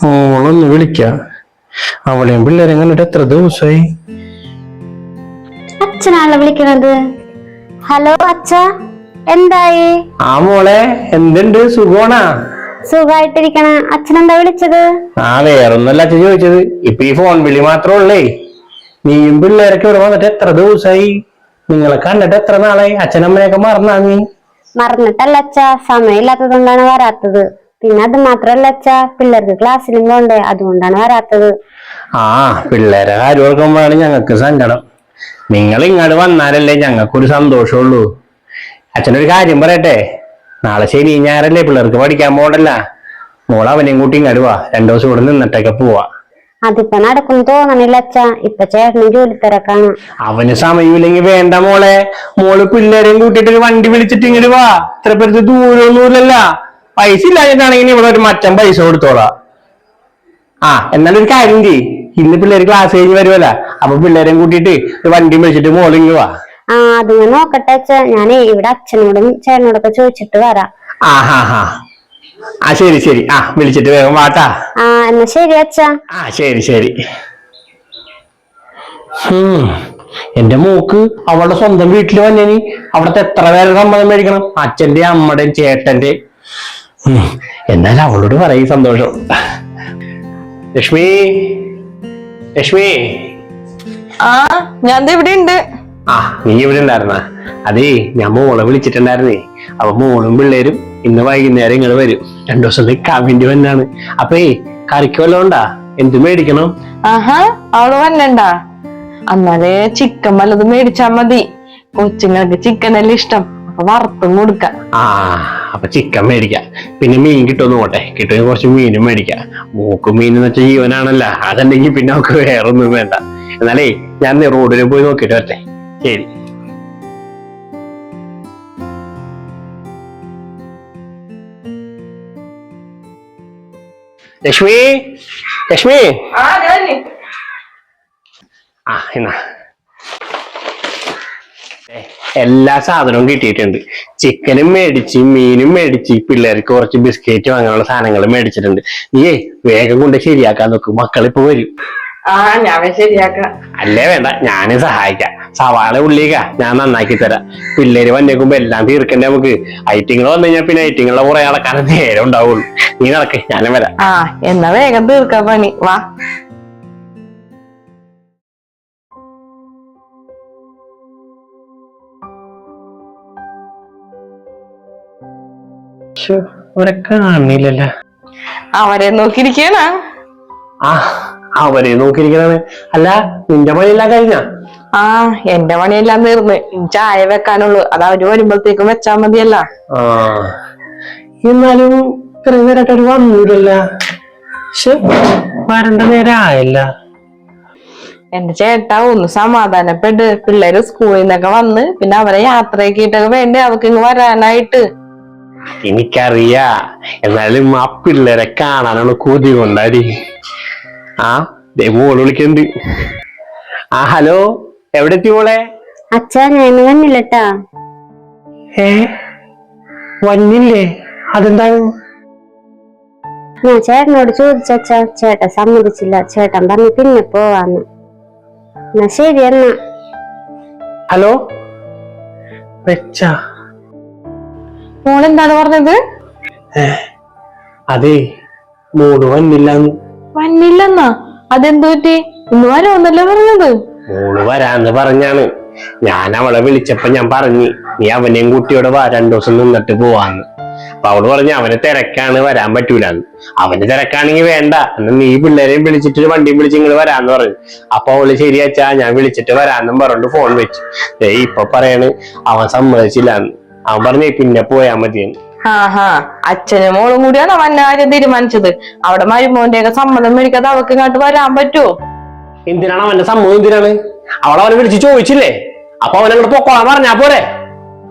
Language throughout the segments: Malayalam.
മോളൊന്ന് വിളിക്ക. അവളെയും പിള്ളേരെ കണ്ടിട്ട് എത്ര ദിവസമായി അച്ഛനാണല്ലോ വിളിക്കണത്. ഹലോ അച്ഛ എന്തായി? ആ മോളെ എന്തുണ്ട്? സുഖമാണാ? സുഖായിട്ടിരിക്കണ അച്ഛനെന്താ വിളിച്ചത്? ആ വേറൊന്നല്ല അച്ഛൻ ചോദിച്ചത്. ഇപ്പൊ ഈ ഫോൺ വിളി മാത്രമേ ഉള്ളേ. നീയും പിള്ളേരൊക്കെ ഇവിടെ വന്നിട്ട് എത്ര ദിവസമായി നിങ്ങളെ കണ്ടിട്ട് എത്ര നാളായി? അച്ഛനമ്മയൊക്കെ മറന്നാ നീ? മറന്നിട്ടല്ല അച്ഛ സമയമില്ലാത്തത് കൊണ്ടാണ് വരാത്തത്. പിന്നെ അത് മാത്രല്ല അച്ഛാ പിള്ളേർക്ക് ക്ലാസ്സിലും പോണ്ടേ അതുകൊണ്ടാണ് വരാത്തത്. ആ പിള്ളേരെ കാര്യം ഓർക്കുമ്പോഴാണ് ഞങ്ങൾക്ക് സങ്കടം. നിങ്ങൾ ഇങ്ങോട്ട് വന്നാലല്ലേ ഞങ്ങൾക്കൊരു സന്തോഷമുള്ളൂ. അച്ഛനൊരു കാര്യം പറയട്ടെ നാളെ ശനി ഞായറല്ലേ പിള്ളേർക്ക് പഠിക്കാൻ പോകണ്ടല്ല മോൾ അവനെയും കൂട്ടി ഇങ്ങോട്ട് വാ രണ്ടു ദിവസം ഇവിടെ നിന്നിട്ടൊക്കെ പോവാ. അതിപ്പോ നടക്കും തോന്നണില്ല അച്ഛാ ഇപ്പൊ ചേട്ടന് ജോലി തിരക്കാണ്. അവന് സമയമില്ലെങ്കിൽ വേണ്ട മോളെ. മോൾ പിള്ളേരെയും കൂട്ടിട്ട് ഒരു വണ്ടി വിളിച്ചിട്ട് ഇങ്ങോട്ട് വാ. ഇത്ര പേർക്ക് ദൂരമൊന്നുമില്ലല്ല. പൈസ ഇല്ലാഞ്ഞിട്ടാണെങ്കിൽ ഇവിടെ ഒരു മച്ചൻ പൈസ കൊടുത്തോളാം. ആ എന്നാലും ഒരു കാര്യം ചെയ്യ്. ഇന്ന് പിള്ളേര് ക്ലാസ് കഴിഞ്ഞ് വരുമല്ല അപ്പൊ പിള്ളേരെയും കൂട്ടിയിട്ട് വണ്ടി വിളിച്ചിട്ട് മോളിങ് വാ. ആ അത് ഞാൻ നോക്കട്ടെ അച്ഛ. ഞാനേ ഇവിടെ അച്ഛനോടും ചേട്ടനോടൊക്കെ ചോദിച്ചിട്ട് വരാം. ആ ഹാ ഹാ. ആ ശരി ശരി. ആ വിളിച്ചിട്ട് വേഗം വാട്ടാ. ആ എന്നാ ശരി അച്ഛ. ആ ശരി ശരി. ഹും. എന്റെ മോക്ക് അവളുടെ സ്വന്തം വീട്ടിൽ വന്നേനി. അവിടത്തെ എത്ര പേരെ സമ്മതം മേടിക്കണം? അച്ഛന്റെ അമ്മടെ ചേട്ടന്റെ എന്നാലും അവളോട് പറയും സന്തോഷം. ലക്ഷ്മി ലക്ഷ്മി. ആ ഞാൻ ഇവിടെ ഉണ്ട് ആ നീ ഇവിടെ ഉണ്ടായിരുന്ന? അതേ ഞാൻ മോളെ വിളിച്ചിട്ടുണ്ടായിരുന്നേ. അപ്പൊ മോളും പിള്ളേരും ഇന്ന് വൈകുന്നേരം ഇങ്ങൾ വരും. രണ്ടു ദിവസം നിൽക്കാൻ വേണ്ടി വന്നാണ്. അപ്പേ കറിക്ക് വല്ലതും ഉണ്ടാ? എന്ത് മേടിക്കണം? ആഹാ അവൾ വന്നണ്ടാ അന്നാലെ ചിക്കൻ വല്ലതും മേടിച്ചാ മതി. കൊച്ചുങ്ങൾക്ക് ചിക്കൻ അല്ലേ ഇഷ്ടം. അപ്പൊ വറുത്തും കൊടുക്ക. ആ അപ്പൊ ചിക്കൻ മേടിക്കാം. പിന്നെ മീൻ കിട്ടുമെന്ന് പോട്ടെ. കിട്ടുമെങ്കിൽ കുറച്ച് മീനും മേടിക്കാം. മൂക്ക് മീൻ എന്ന് വെച്ചാൽ ജീവനാണല്ല. അതല്ലെങ്കിൽ പിന്നെ നമുക്ക് വേറൊന്നും വേണ്ട. എന്നാലേ ഞാൻ റോഡിന് റോഡിൽ പോയി നോക്കിയിട്ട് വരട്ടെ. ശരി. ലക്ഷ്മി? ലക്ഷ്മി? ആ എന്നാ. എല്ലാ സാധനവും കിട്ടിയിട്ടുണ്ട്. ചിക്കനും മേടിച്ച് മീനും മേടിച്ച് പിള്ളേർക്ക് കുറച്ച് ബിസ്ക്കറ്റ് വാങ്ങാനുള്ള സാധനങ്ങൾ മേടിച്ചിട്ടുണ്ട്. നീയേ വേഗം കൊണ്ട് ശരിയാക്കാൻ നോക്കും. മക്കളിപ്പോ വരും. ആ ഞാൻ ശരിയാക്കാം. അല്ലേ വേണ്ട ഞാൻ സഹായിക്കാം. സവാള ഉള്ളിക്ക ഞാൻ നന്നാക്കി തരാം. പിള്ളേര് വന്നേക്കുമ്പോ എല്ലാം തീർക്കണ്ടേ നമുക്ക്? ഐറ്റിങ്ങൾ വന്നു കഴിഞ്ഞാൽ പിന്നെ ഐറ്റിങ്ങളുടെ കുറെ നടക്കാനും നേരം ഉണ്ടാവുള്ളൂ. നീ നടക്കേ ഞാനും വരാം. ആ എന്നാ വേഗം തീർക്കാൻ പണി. വാ. അവരെ കാണില്ലല്ലോ അവരെ നോക്കിയിരിക്കണ ആ അവരെ നോക്കിയിരിക്കണാണ് അല്ല നിന്റെ പണിയെല്ലാം കഴിഞ്ഞ? ആ എന്റെ പണിയെല്ലാം തീർന്ന്. ചായ വെക്കാനുള്ളൂ. അത് അവർ വരുമ്പോഴത്തേക്കും വെച്ചാ മതിയല്ല. എന്നാലും ഇത്രയും നേരമായിട്ട് അവർ വന്നില്ലല്ല. വരണ്ട നേരം ആയല്ല. എന്റെ ചേട്ടാ ഒന്ന് സമാധാനപ്പെട്ട് പിള്ളേര് സ്കൂളിൽ നിന്നൊക്കെ വന്ന് പിന്നെ അവരെ യാത്രയൊക്കെ വേണ്ടേ? അവർക്ക് ഇങ്ങ് വരാനായിട്ട്. എനിക്കറിയാ. എന്നാലും ആ പിള്ളേരെ കാണാനുള്ള കൊതി കൊണ്ടാടി. ആ ദൈവം മോൾ വിളിക്കുന്നുണ്ട്. ആ ഹലോ എവിടെ എത്തി മോളെ? അച്ഛാ ഞാൻ വന്നില്ലട്ടാ. ഏ വന്നില്ലേ? അതെന്താണ്? ഞാൻ ചേട്ടനോട് ചോദിച്ചാ ചേട്ടൻ സമ്മതിച്ചില്ല. ചേട്ടൻ പറഞ്ഞു പിന്നെ പോവാന്ന്. എന്നാ ശരി എന്നാ. ഹലോ? വെച്ചാ. മോൾ എന്താണ് പറഞ്ഞത് അതെ മോൾ വന്നില്ലെന്ന്. വന്നില്ലെന്നാ? അതെന്തു പറ്റി? ഇന്ന് വരാമെന്നല്ലേ പറഞ്ഞത്? മോൾ വരാന്ന് പറഞ്ഞാണ്. ഞാൻ അവളെ വിളിച്ചപ്പോ ഞാൻ പറഞ്ഞു നീ അവനെയും കുട്ടിയോട് വാ രണ്ടു ദിവസം നിന്നിട്ട് പോവാന്ന്. അപ്പൊ അവൾ പറഞ്ഞു അവന് തിരക്കാണ് വരാൻ പറ്റൂലെന്ന്. അവന് തിരക്കാണെങ്കിൽ വേണ്ട എന്നാ നീ പിള്ളേരെയും വിളിച്ചിട്ട് വണ്ടിയും വിളിച്ച് ഇങ്ങൾ വരാന്ന് പറഞ്ഞു. അപ്പൊ അവൾ ശരിയാച്ചാ ഞാൻ വിളിച്ചിട്ട് വരാന്നും പറഞ്ഞു ഫോൺ വെച്ചു. ദേ ഇപ്പൊ പറയാണ് അവൻ സമ്മതിച്ചില്ലാന്ന്. അവൻ പറഞ്ഞേ പിന്നെ പോയാ മതിയെന്ന്. ആഹാ അച്ഛനും മോളും കൂടിയാണ് അവൻ ആരും തീരുമാനിച്ചത്. അവിടെ മരുമോന്റെ ഒക്കെ സമ്മതം മേടിക്കാതെ അവക്ക് ഇങ്ങോട്ട് വരാൻ പറ്റുമോ എന്തിനാണ് അവന്റെ സമ്മതം എന്തിനാണ്? അവളെ അവനെ വിളിച്ച് ചോദിച്ചില്ലേ? അപ്പൊ അവൻ അങ്ങോട്ട് പൊക്കോളാൻ പറഞ്ഞാ പോരെ.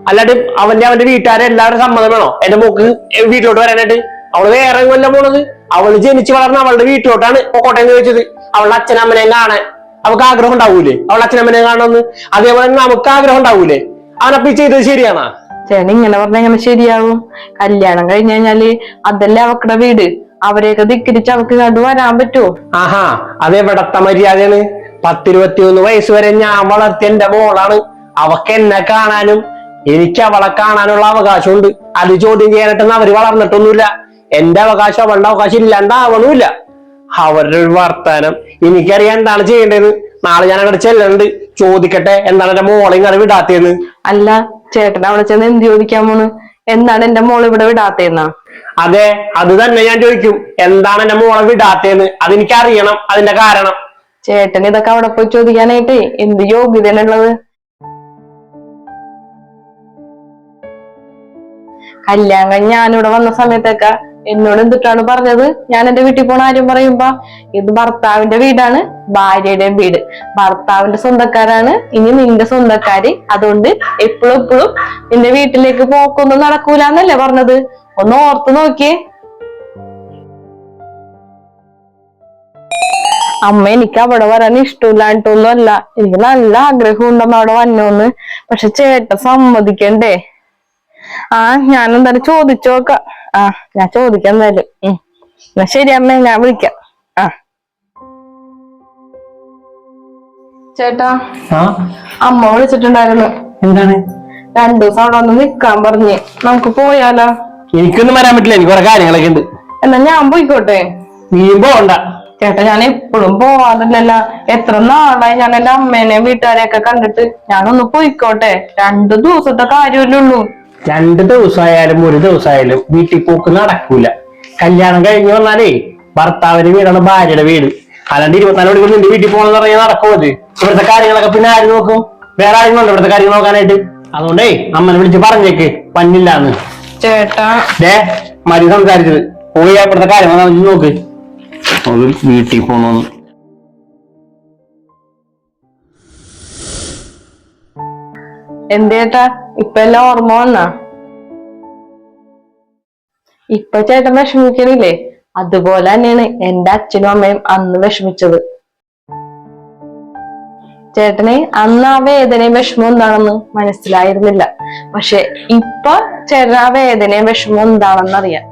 അല്ലാണ്ട് അവന്റെ അവന്റെ വീട്ടുകാരെ എല്ലാവരും സമ്മതം വേണോ? എന്റെ മോക്ക് വീട്ടിലോട്ട് വരാനായിട്ട്. അവൾ വേറെ കൊല്ലം പോണത്. അവൾ ജനിച്ചു വളർന്ന അവളുടെ വീട്ടിലോട്ടാണ് പൊക്കോട്ടെ എന്ന് ചോദിച്ചത്. അവളുടെ അച്ഛനമ്മനെയും കാണാൻ അവൾക്ക് ആഗ്രഹം ഉണ്ടാവൂലേ? അവളുടെ അച്ഛനമ്മനെയും കാണണമെന്ന്. അതേപോലെ തന്നെ നമുക്ക് ആഗ്രഹം ഉണ്ടാവൂലേ? അവനപ്പി ചെയ്തത് ശരിയാണോ? ചേട്ടൻ ഇങ്ങനെ പറഞ്ഞ എങ്ങനെ ശരിയാവും? കല്യാണം കഴിഞ്ഞു കഴിഞ്ഞാൽ അതല്ലേ അവക്കടെ വീട്? അവരെയൊക്കെ ധിക്കരിച്ച് അവക്ക് നടു വരാൻ പറ്റുമോ ആഹാ അത് എവിടത്തെ മര്യാദയാണ്? പത്തിരുപത്തിമൂന്ന് വയസ്സ് വരെ ഞാൻ വളർത്തിയ എന്റെ മോളാണ്. അവക്ക് എന്നെ കാണാനും എനിക്ക് അവളെ കാണാനുള്ള അവകാശമുണ്ട്. അത് ചോദ്യം ചെയ്യാനായിട്ടൊന്നും അവർ വളർന്നിട്ടൊന്നുമില്ല. എന്റെ അവകാശം അവളുടെ അവകാശം ഇല്ലാണ്ടാവണമില്ല അവരുടെ ഒരു വർത്താനം. എനിക്കറിയാൻ എന്താണ് ചെയ്യേണ്ടത്. നാളെ ഞാൻ അങ്ങോട്ട് ചെല്ലുന്നുണ്ട് ചോദിക്കട്ടെ. എന്താണ് എന്റെ മോളെ ഇങ്ങനെ വിടാത്തേന്ന് അല്ല ചേട്ടൻ അവിടെ ചെന്ന് എന്ത് ചോദിക്കാൻ പോണ്? എന്താണ് എന്റെ മോൾ ഇവിടെ വിടാത്തേന്നാ? അതെ അത് തന്നെ ഞാൻ ചോദിക്കും. എന്താണ് എന്റെ മോളെ വിടാത്തേന്ന്? അതെനിക്ക് അറിയണം അതിന്റെ കാരണം. ചേട്ടൻ ഇതൊക്കെ അവിടെ പോയി ചോദിക്കാനായിട്ട് എന്ത് യോഗ്യതയാണുള്ളത്? കല്യാണം കഴിഞ്ഞ് ഞാനിവിടെ വന്ന സമയത്തൊക്കെ എന്നോട് എന്തിട്ടാണ് പറഞ്ഞത്? ഞാൻ എന്റെ വീട്ടിൽ പോണ ആരും പറയുമ്പോ ഇത് ഭർത്താവിന്റെ വീടാണ് ഭാര്യയുടെയും വീട്. ഭർത്താവിന്റെ സ്വന്തക്കാരാണ്. ഇനി നിന്റെ സ്വന്തക്കാര് അതുകൊണ്ട് എപ്പോഴും എപ്പോഴും നിന്റെ വീട്ടിലേക്ക് പോക്കൊന്നും നടക്കൂല എന്നല്ലേ പറഞ്ഞത്? ഒന്ന് ഓർത്ത് നോക്കിയേ. അമ്മ എനിക്ക് അവിടെ വരാൻ ഇഷ്ടമില്ലായിട്ടൊന്നും അല്ല എനിക്ക് നല്ല ആഗ്രഹം ഉണ്ടമ്മ അവിടെ വന്നോന്ന്. പക്ഷെ ചേട്ടൻ സമ്മതിക്കണ്ടേ? ആ ഞാൻ എന്തായാലും ചോദിച്ചോക്ക. ആ ഞാൻ ചോദിക്കാം എന്തായാലും എന്നാ ശരി അമ്മ ഞാൻ വിളിക്കാം. ആ. ചേട്ടാ ആ. അമ്മ വിളിച്ചിട്ടുണ്ടായിരുന്നു. എന്താണ്? രണ്ടു ദിവസം അവിടെ വന്ന് നിക്കാൻ പറഞ്ഞ്. നമുക്ക് പോയാലോ? എനിക്കൊന്നും വരാൻ പറ്റില്ല എനിക്ക് കുറെ കാര്യങ്ങളൊക്കെ ഉണ്ട്. എന്നാ ഞാൻ പോയിക്കോട്ടെ. നീ പോണ്ട ചേട്ടാ ഞാൻ എപ്പോഴും പോവാറില്ലല്ല. എത്ര നാളായി ഞാൻ എന്റെ അമ്മേനെയും വീട്ടുകാരെയൊക്കെ കണ്ടിട്ട്. ഞാനൊന്ന് പോയിക്കോട്ടെ. രണ്ടു ദിവസത്തെ കാര്യമല്ലേ ഉള്ളൂ. രണ്ട് ദിവസമായാലും ഒരു ദിവസമായാലും വീട്ടിൽ പോക്ക് നടക്കൂല. കല്യാണം കഴിഞ്ഞു വന്നാലേ ഭർത്താവിന്റെ വീടാണ് ഭാര്യയുടെ വീട്. അല്ലാണ്ട് ഇരുപത്തിനാല് മണിക്കൂർ നിന്റെ വീട്ടിൽ പോകണമെന്ന് പറഞ്ഞാൽ നടക്കും അത് ഇവിടുത്തെ കാര്യങ്ങളൊക്കെ പിന്നെ ആര് നോക്കും? വേറെ ആരെങ്കിലും ഇവിടുത്തെ കാര്യങ്ങൾ നോക്കാനായിട്ട്? അതുകൊണ്ടേ അമ്മനെ വിളിച്ച് പറഞ്ഞേക്ക് പന്നില്ലാന്ന് ചേട്ടാ. ദേ മതി സംസാരിച്ചത്. പോയി ഇവിടുത്തെ കാര്യങ്ങൾ നോക്ക്. വീട്ടിൽ പോണോന്ന്. എന്തേട്ടാ? ഇപ്പൊ എല്ലാം ഓർമ്മ വന്നാ? ഇപ്പൊ ചേട്ടൻ വിഷമിക്കണില്ലേ? അതുപോലെ തന്നെയാണ് എന്റെ അച്ഛനും അമ്മയും അന്ന് വിഷമിച്ചത്. ചേട്ടനെ അന്ന് ആ വേദനയും വിഷമം എന്താണെന്ന് മനസ്സിലായിരുന്നില്ല. പക്ഷെ ഇപ്പൊ ചേട്ടൻ ആ വേദനയും വിഷമം എന്താണെന്ന് അറിയാം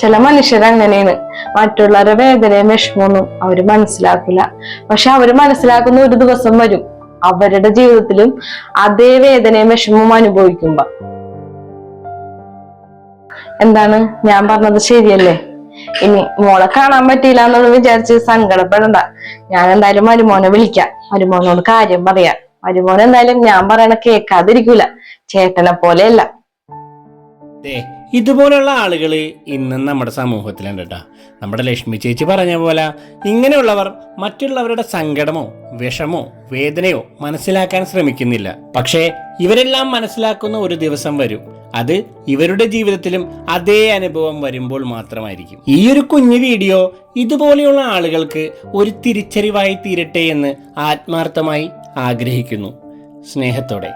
ചില മനുഷ്യർ അങ്ങനെയാണ്. മറ്റുള്ളവരുടെ വേദനയും വിഷമമൊന്നും അവർ മനസ്സിലാക്കില്ല. പക്ഷെ അവർ മനസ്സിലാക്കുന്ന ഒരു ദിവസം വരും. അവരുടെ ജീവിതത്തിലും അതേ വേദനയും വിഷമവും അനുഭവിക്കുമ്പോ. എന്താണ്? ഞാൻ പറഞ്ഞത് ശരിയല്ലേ? ഇനി മോളെ കാണാൻ പറ്റിയില്ല എന്നൊന്ന് വിചാരിച്ച് സങ്കടപ്പെടണ്ട. ഞാൻ എന്തായാലും മരുമോനെ വിളിക്കാം. മരുമോനോട് കാര്യം പറയാം. മരുമോൻ എന്തായാലും ഞാൻ പറയണ കേൾക്കാതിരിക്കൂല ചേട്ടനെ പോലെയല്ല. ഇതുപോലുള്ള ആളുകൾ ഇന്നും നമ്മുടെ സമൂഹത്തിലുണ്ട് കേട്ടോ നമ്മുടെ ലക്ഷ്മി ചേച്ചി പറഞ്ഞ പോലെ ഇങ്ങനെയുള്ളവർ മറ്റുള്ളവരുടെ സങ്കടമോ വിഷമോ വേദനയോ മനസ്സിലാക്കാൻ ശ്രമിക്കുന്നില്ല. പക്ഷേ ഇവരെല്ലാം മനസ്സിലാക്കുന്ന ഒരു ദിവസം വരും. അത് ഇവരുടെ ജീവിതത്തിലും അതേ അനുഭവം വരുമ്പോൾ മാത്രമായിരിക്കും. ഈ ഒരു കുഞ്ഞു വീഡിയോ ഇതുപോലെയുള്ള ആളുകൾക്ക് ഒരു തിരിച്ചറിവായി തീരട്ടെ എന്ന് ആത്മാർത്ഥമായി ആഗ്രഹിക്കുന്നു. സ്നേഹത്തോടെ.